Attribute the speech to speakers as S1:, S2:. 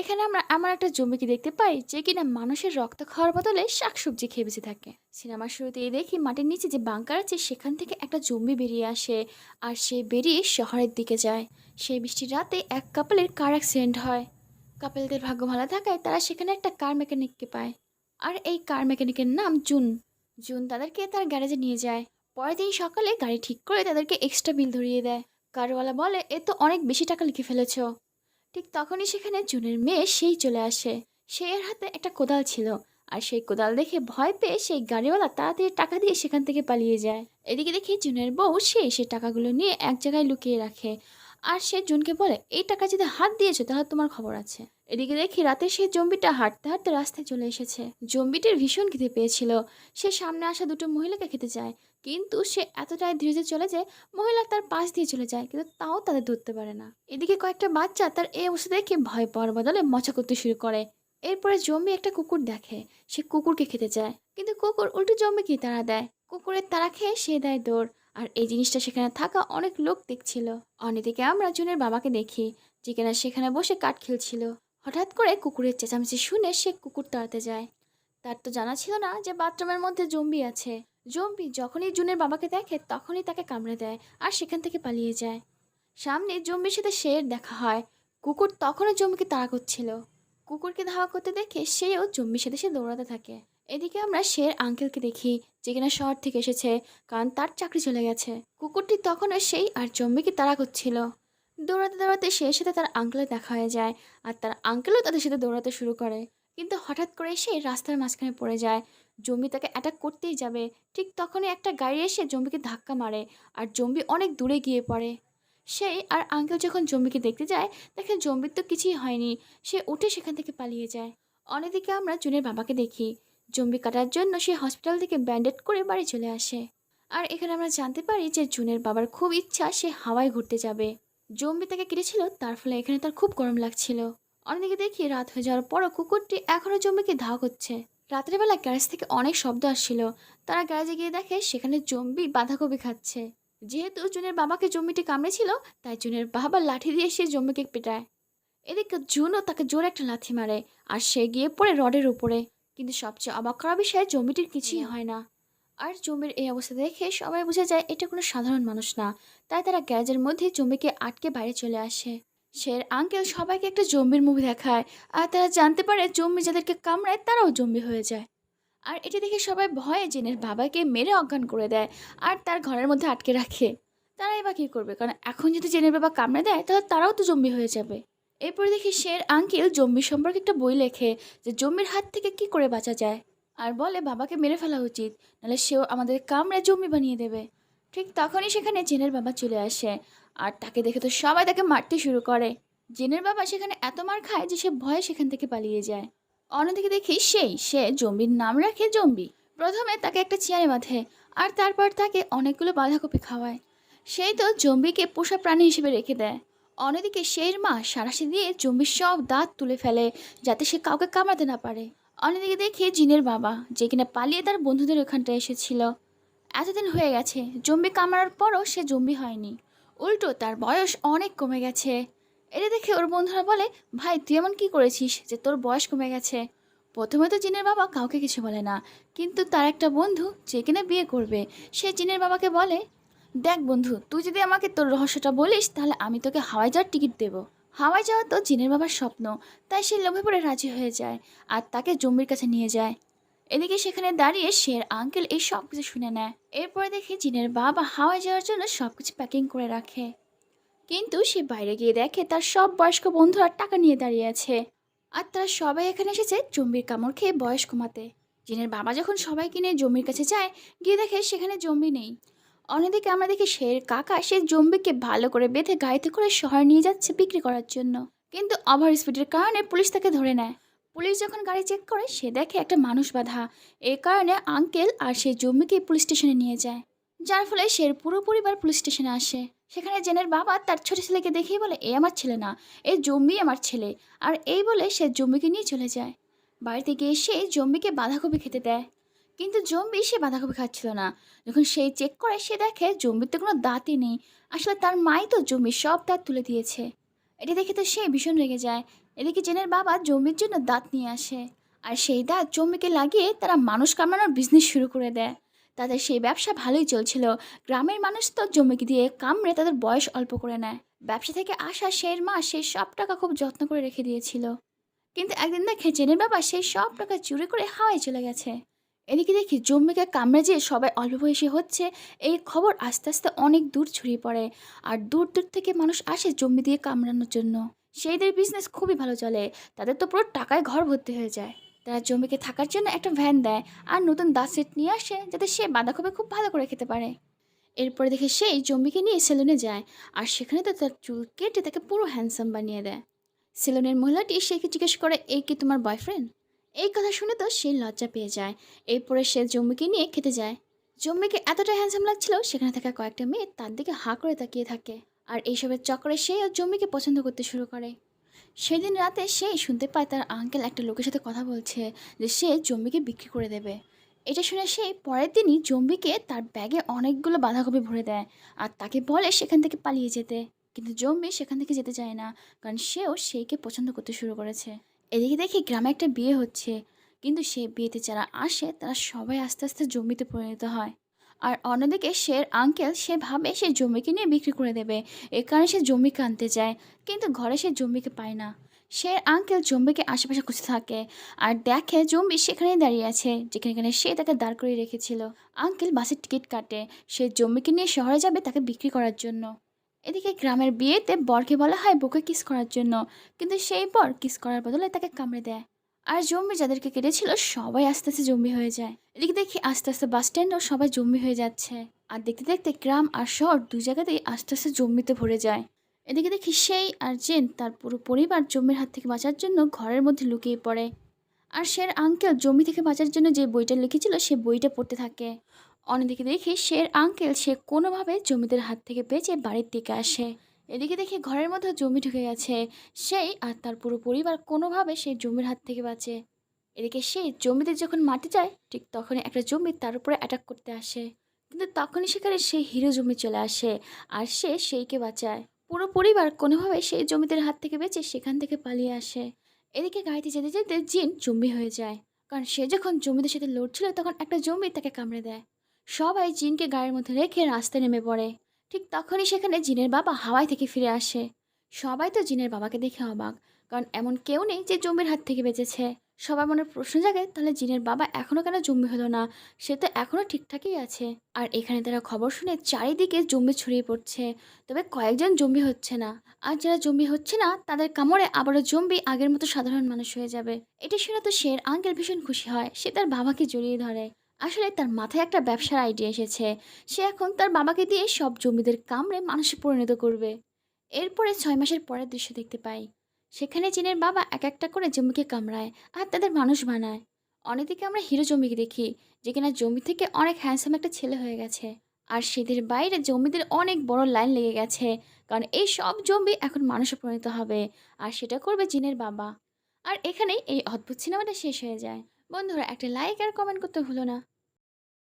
S1: এখানে আমরা এমন একটা জমিকে দেখতে পাই যে কিনা মানুষের রক্ত খাওয়ার বদলে শাকসবজি খেয়ে বেঁচে থাকে। সিনেমার শুরুতেই দেখি মাটির নিচে যে বাংকার আছে, সেখান থেকে একটা জম্বি বেরিয়ে আসে আর সে বেরিয়ে শহরের দিকে যায়। সেই বৃষ্টির রাতে এক কাপলের কার অ্যাক্সিডেন্ট হয়। কাপেলদের ভাগ্য ভালো থাকায় তারা সেখানে একটা কার মেকানিককে পায়। আর এই কার মেকানিকের নাম জুন। জুন তাদেরকে তার গ্যারেজে নিয়ে যায়। পরের দিন সকালে গাড়ি ঠিক করে তাদেরকে এক্সট্রা বিল ধরিয়ে দেয়। কারওয়ালা বলে, এ তো অনেক বেশি টাকা লিখে ফেলেছো। ঠিক তখনই সেখানে জুনের মেয়ে সেই চলে আসে। সে এর হাতে একটা কোদাল ছিল আর সেই কোদাল দেখে ভয় পেয়ে সেই গাড়িওয়ালা তাড়াতাড়ি টাকা দিয়ে সেখান থেকে পালিয়ে যায়। এদিকে দেখি জুনের বউ সে সে টাকাগুলো নিয়ে এক জায়গায় লুকিয়ে রাখে। আর সে জুনকে বলে, এই টাকা যদি হাত দিয়েছ, তাহলে তোমার খবর আছে। এদিকে দেখি রাতে সেই জম্বিটা হাঁটতে হাঁটতে রাস্তায় চলে এসেছে। জম্বিটির ভীষণ খেতে পেয়েছিল। সে সামনে আসা দুটো মহিলাকে খেতে চায়। কিন্তু সে এতটাই ধীরে চলে যায়, মহিলা তার পাশ দিয়ে চলে যায়, কিন্তু তাও তাদের ধরতে পারে না। এদিকে কয়েকটা বাচ্চা তার এই অবস্থা দেখে ভয় পাওয়ার বদলে মজা করতে শুরু করে। এরপরে জম্বি একটা কুকুর দেখে। সে কুকুরকে খেতে চায়। কিন্তু কুকুর উল্টো জম্বিকে তারা দেয়। কুকুরের তারা খেয়ে সে দেয় দৌড়। আর এই জিনিসটা সেখানে থাকা অনেক লোক দেখছিল। অন্যদিকে আমরা জুনের বাবাকে দেখি, যে কিনা সেখানে বসে কাঠ খেলছিল। হঠাৎ করে কুকুরের চেঁচামেচি শুনে সে কুকুর তাড়াতে যায়। তার তো জানা ছিল না যে বাথরুমের মধ্যে জম্বি আছে। জম্বি যখনই জুনের বাবাকে দেখে, তখনই তাকে কামড়ে দেয় আর সেখান থেকে পালিয়ে যায়। সামনে জম্বির সাথে শের দেখা হয়। কুকুর তখনও জম্বিকে তাড়া করছিল। কুকুরকে ধাওয়া করতে দেখে সেও জম্বির সাথে সে দৌড়াতে থাকে। এদিকে আমরা শের আঙ্কেলকে দেখি, যে কিনা শহর থেকে এসেছে, কারণ তার চাকরি চলে গেছে। কুকুরটি তখনও সেই আর জম্বিকে তাড়া করছিল। দৌড়াতে দৌড়াতে সে সাথে তার আঙ্কেলের দেখা হয়ে যায়, আর তার আঙ্কেলও তাদের সাথে দৌড়াতে শুরু করে। কিন্তু হঠাৎ করে সে রাস্তার মাঝখানে পড়ে যায়। জম্বি তাকে অ্যাটাক করতেই যাবে। ঠিক তখনই একটা গাড়ি এসে জম্বিকে ধাক্কা মারে, আর জম্বি অনেক দূরে গিয়ে পড়ে। সেই আর আঙ্কেল যখন জম্বিকে দেখতে যায়, দেখে জম্বির তো কিছুই হয়নি। সে উঠে সেখান থেকে পালিয়ে যায়। অন্যদিকে আমরা জুনের বাবাকে দেখি। জম্বি কাটার জন্য সে হসপিটাল থেকে ব্যান্ডেড করে বাড়ি চলে আসে। আর এখানে আমরা জানতে পারি যে জুনের বাবার খুব ইচ্ছা সে হাওয়ায় ঘুরতে যাবে। জম্বি তাকে কেটেছিল, তার ফলে এখানে তার খুব গরম লাগছিল। অন্যদিকে দেখি রাত হয়ে যাওয়ার পরও কুকুরটি এখনও জম্বিকে ধাওয়া করছে। রাতের বেলা গ্যারেজ থেকে অনেক শব্দ আসছিল। তারা গ্যারেজে গিয়ে দেখে সেখানে জম্বি বাঁধাকপি খাচ্ছে। যেহেতু জুনের বাবাকে জম্বিটি কামড়েছিল, তাই জুনের বাবা লাঠি দিয়ে সে জম্বিকে পেটায়। এদিকে জুনও তাকে জোরে একটা লাথি মারে, আর সে গিয়ে পড়ে রডের উপরে। কিন্তু সবচেয়ে অবাক করা বিষয়ে, জমিটির কিছুই হয় না। আর জমির এই অবস্থা দেখে সবাই বোঝা যায়, এটা কোনো সাধারণ মানুষ না। তাই তারা গ্যারেজের মধ্যে জমিকে আটকে বাইরে চলে আসে। শের আঙ্কেল সবাইকে একটা জম্বির মুভি দেখায়। আর তারা জানতে পারে জম্বি যাদেরকে কামড়ায়, তারাও জম্বি হয়ে যায়। আর এটি দেখে সবাই ভয়ে জেনের বাবাকে মেরে অজ্ঞান করে দেয় আর তার ঘরের মধ্যে আটকে রাখে। তারা এবার কী করবে? কারণ এখন যদি জেনের বাবা কামড়ে দেয়, তাহলে তারাও তো জম্বি হয়ে যাবে। এরপরে দেখি শের আঙ্কিল জম্বি সম্পর্কে একটা বই লেখে যে জম্বির হাত থেকে কি করে বাঁচা যায়। আর বলে, বাবাকে মেরে ফেলা উচিত, নাহলে সেও আমাদের কামড়ে জম্বি বানিয়ে দেবে। ঠিক তখনই সেখানে জেনের বাবা চলে আসে, আর তাকে দেখে তো সবাই তাকে মারতে শুরু করে। জেনের বাবা সেখানে এত মার খায় যে সে ভয়ে সেখান থেকে পালিয়ে যায়। অন্যদিকে দেখি সেই, সে জম্বির নাম রাখে জম্বি। প্রথমে তাকে একটা চেয়ারে বাঁধে, আর তারপর তাকে অনেকগুলো বাঁধাকপি খাওয়ায়। সেই তো জম্বিকে পোষা প্রাণী হিসেবে রেখে দেয়। অন্যদিকে শের মা সারাশি দিয়ে জম্বির সব দাঁত তুলে ফেলে যাতে সে কাউকে কামড়াতে না পারে। অন্যদিকে দেখি জিনের বাবা, যে কিনা পালিয়ে তার বন্ধুদের ওখানটা এসেছিল। এতদিন হয়ে গেছে জম্বি কামড়ার পরও সে জম্বি হয়নি। উল্টো তার বয়স অনেক কমে গেছে। এটা দেখে ওর বন্ধুরা বলে, ভাই, তুই এমন কি করেছিস যে তোর বয়স কমে গেছে? প্রথমে তো জিনের বাবা কাউকে কিছু বলে না, কিন্তু তার একটা বন্ধু যে কিনা বিয়ে করবে, সে জিনের বাবাকে বলে দেখ বন্ধু, তুই যদি আমাকে তোর রহস্যটা বলিস, তাহলে আমি তোকে হাওয়াই যাওয়ার টিকিট দেবো। হাওয়াই যাওয়া তো জিনের বাবার স্বপ্ন, তাই সে লোভে পড়ে রাজি হয়ে যায় আর তাকে জম্বির কাছে নিয়ে যায়। এদিকে সেখানে দাঁড়িয়ে শের, আঙ্কেল এই সব কিছু শুনে নেয়। এরপরে দেখে জিনের বাবা হাওয়ায় যাওয়ার জন্য সব কিছু প্যাকিং করে রাখে। কিন্তু সে বাইরে গিয়ে দেখে তার সব বয়স্ক বন্ধুরা টাকা নিয়ে দাঁড়িয়ে আছে। আর তারা সবাই এখানে এসেছে জম্বির কামড় খেয়ে বয়স কমাতে জিনের বাবা যখন সবাই কিনে জম্বির কাছে যায়, গিয়ে দেখে সেখানে জম্বি নেই। অন্যদিকে আমরা দেখি শের কাকা সে জম্বিকে ভালো করে বেঁধে গাড়িতে করে শহরে নিয়ে যাচ্ছে বিক্রি করার জন্য। কিন্তু ওভার স্পিডের কারণে পুলিশ তাকে ধরে নেয়। পুলিশ যখন গাড়ি চেক করে, সে দেখে একটা মানুষ বাধা। এই কারণে আঙ্কেল আর সেই জম্বিকে পুলিশ স্টেশনে নিয়ে যায়। যার ফলে শের পুরো পরিবার পুলিশ স্টেশনে আসে। সেখানে জেনের বাবা তার ছোট ছেলেকে দেখেই বলে, এ আমার ছেলে না, এ জম্বি আমার ছেলে। আর এই বলে সে জম্বিকে নিয়ে চলে যায়। বাড়িতে গিয়ে সে জম্বিকে বাঁধাকপি খেতে দেয়। কিন্তু জম্বি সে বাঁধাকপি খাচ্ছিল না। যখন সেই চেক করে, সে দেখে জম্বিতে কোনো দাঁতই নেই। আসলে তার মাই তো জম্বির সব দাঁত তুলে দিয়েছে। এটা দেখে তো সে ভীষণ রেগে যায়। এদিকে জেনের বাবা জমির জন্য দাঁত নিয়ে আসে। আর সেই দাঁত জমিকে লাগিয়ে তারা মানুষ কামানোর বিজনেস শুরু করে দেয়। তাদের সেই ব্যবসা ভালোই চলছিল। গ্রামের মানুষ তো জমিকে দিয়ে কামড়ে তাদের বয়স অল্প করে নেয়। ব্যবসা থেকে আসা শের মা সেই সব টাকা খুব যত্ন করে রেখে দিয়েছিল। কিন্তু একদিন দেখে জেনের বাবা সেই সব টাকা চুরি করে হাওয়ায় চলে গেছে। এদিকে দেখি জম্মিকে কামড়ে যে সবাই অল্প বয়সী হচ্ছে। এই খবর আস্তে আস্তে অনেক দূর ছড়িয়ে পড়ে আর দূর দূর থেকে মানুষ আসে জম্মি দিয়ে কামড়ানোর জন্য। সেইদের বিজনেস খুবই ভালো চলে। তাদের তো পুরো টাকায় ঘর ভর্তি হয়ে যায়। তারা জমিকে থাকার জন্য একটা ভ্যান দেয় আর নতুন দাঁত সেট নিয়ে আসে যাতে সে বাঁধাকপি খুব ভালো করে খেতে পারে। এরপরে দেখে সেই জম্বিকে নিয়ে সেলুনে যায় আর সেখানে তো তার চুল কেটে তাকে পুরো হ্যান্ডসাম বানিয়ে দেয়। সেলুনের মহিলাটি সেকে জিজ্ঞেস করে, এই কি তোমার বয়ফ্রেন্ড এই কথা শুনে তো সে লজ্জা পেয়ে যায়। এরপরে সে জম্বিকে নিয়ে খেতে যায়। জম্বিকে এতটা হ্যান্ডসাম লাগছিল, সেখানে থাকা কয়েকটা মেয়ে তার দিকে হাঁ করে তাকিয়ে থাকে। আর এইসবের চক্করে সে জম্বিকে পছন্দ করতে শুরু করে। সেদিন রাতে সেই শুনতে পায় তার আঙ্কেল একটা লোকের সাথে কথা বলছে যে সে জম্বিকে বিক্রি করে দেবে। এটা শুনে সে পরের দিনই জম্বিকে তার ব্যাগে অনেকগুলো বাঁধাকপি ভরে দেয় আর তাকে বলে সেখান থেকে পালিয়ে যেতে। কিন্তু জম্বি সেখান থেকে যেতে চায় না, কারণ সেও সেইকে পছন্দ করতে শুরু করেছে। এদিকে দেখি গ্রামে একটা বিয়ে হচ্ছে। কিন্তু সে বিয়েতে যারা আসে, তারা সবাই আস্তে আস্তে জমিতে পরিণত হয়। আর অন্যদিকে শের আঙ্কেল, সে ভাবে সে জমিকে নিয়ে বিক্রি করে দেবে। এ কারণে সে জমিকে আনতে যায়, কিন্তু ঘরে সে জমিকে পায় না। শের আঙ্কেল জম্বিকে আশেপাশে খুঁজতে থাকে আর দেখে জম্বি সেখানেই দাঁড়িয়ে আছে, যেখানে সে তাকে দাঁড় করিয়ে রেখেছিল। আঙ্কেল বাসের টিকিট কাটে, সে জম্বিকে নিয়ে শহরে যাবে তাকে বিক্রি করার জন্য। এদিকে গ্রামের বিয়েতে বরকে বলা হয় বুকে কিস করার জন্য। কিন্তু সেই বর কিস করার বদলে তাকে কামড়ে দেয়। আর জম্বি যাদেরকে কেটেছিল, সবাই আস্তে আস্তে জম্বি হয়ে যায়। এদিকে দেখি আস্তে আস্তে বাস স্ট্যান্ডও সবাই জম্বি হয়ে যাচ্ছে। আর দেখতে দেখতে গ্রাম আর শহর দু জায়গাতেই আস্তে আস্তে জম্বিতে ভরে যায়। এদিকে দেখি সেই আর জেন তার পুরো পরিবার জম্বির হাত থেকে বাঁচার জন্য ঘরের মধ্যে লুকিয়ে পড়ে। আর শের আঙ্কেল জমি থেকে বাঁচার জন্য যে বইটা লিখেছিল, সে বইটা পড়তে থাকে। অন্যদিকে দেখি শের আঙ্কেল, সে কোনোভাবে জমিদের হাত থেকে বেঁচে বাড়ির দিকে আসে। এদিকে দেখি ঘরের মধ্যে জমি ঢুকে গেছে। সেই আর তার পুরো পরিবার কোনোভাবে সেই জমির হাত থেকে বাঁচে। এদিকে সে জমিতে যখন মাটি যায়, ঠিক তখনই একটা জমি তার উপরে অ্যাটাক করতে আসে। কিন্তু তখনই সেখানে সেই হিরো জমি চলে আসে আর সে সেইকে বাঁচায়। পুরো পরিবার কোনোভাবে সেই জমিদের হাত থেকে বেঁচে সেখান থেকে পালিয়ে আসে। এদিকে গাড়িতে যেতে যেতে জিন জম্বি হয়ে যায়। কারণ সে যখন জমিদের সাথে লড়ছিল, তখন একটা জম্বি তাকে কামড়ে দেয়। সবাই জিনকে গাড়ির মধ্যে রেখে রাস্তায় নেমে পড়ে। ঠিক তখনই সেখানে জিনের বাবা হাওয়াই থেকে ফিরে আসে। সবাই তো জিনের বাবাকে দেখে অবাক, কারণ এমন কেউ নেই যে জম্বির হাত থেকে বেঁচেছে। সবার মনে প্রশ্ন জাগে, তাহলে জিনের বাবা এখনও কেন জম্বি হলো না? সে তো এখনও ঠিকঠাকই আছে। আর এখানে তারা খবর শুনে চারিদিকে জম্বি ছড়িয়ে পড়ছে। তবে কয়েকজন জম্বি হচ্ছে না। আর যারা জম্বি হচ্ছে না, তাদের কামড়ে আবারও জম্বি আগের মতো সাধারণ মানুষ হয়ে যাবে। এটা শুনে তো শের আঙ্কেল ভীষণ খুশি হয়। সে তার বাবাকে জড়িয়ে ধরে। আসলে তার মাথায় একটা ব্যবসার আইডিয়া এসেছে। সে এখন তার বাবাকে দিয়ে সব জমিদের কামড়ে মানুষে পরিণত করবে। এরপরে ছয় মাসের পরের দৃশ্য দেখতে পাই। সেখানে চীনের বাবা এক একটা করে জমিকে কামড়ায় আর তাদের মানুষ বানায়। অনেকদিকে আমরা হিরো জমিকে দেখি, যে কিনা জমি থেকে অনেক হ্যান্ডসাম একটা ছেলে হয়ে গেছে। আর সেদের বাইরে জমিদের অনেক বড় লাইন লেগে গেছে, কারণ এই সব জমি এখন মানুষে পরিণত হবে, আর সেটা করবে চীনের বাবা। আর এখানেই এই অদ্ভুত সিনেমাটা শেষ হয়ে যায়। বন্ধুরা একটা লাইক আর কমেন্ট করতে ভুলো না।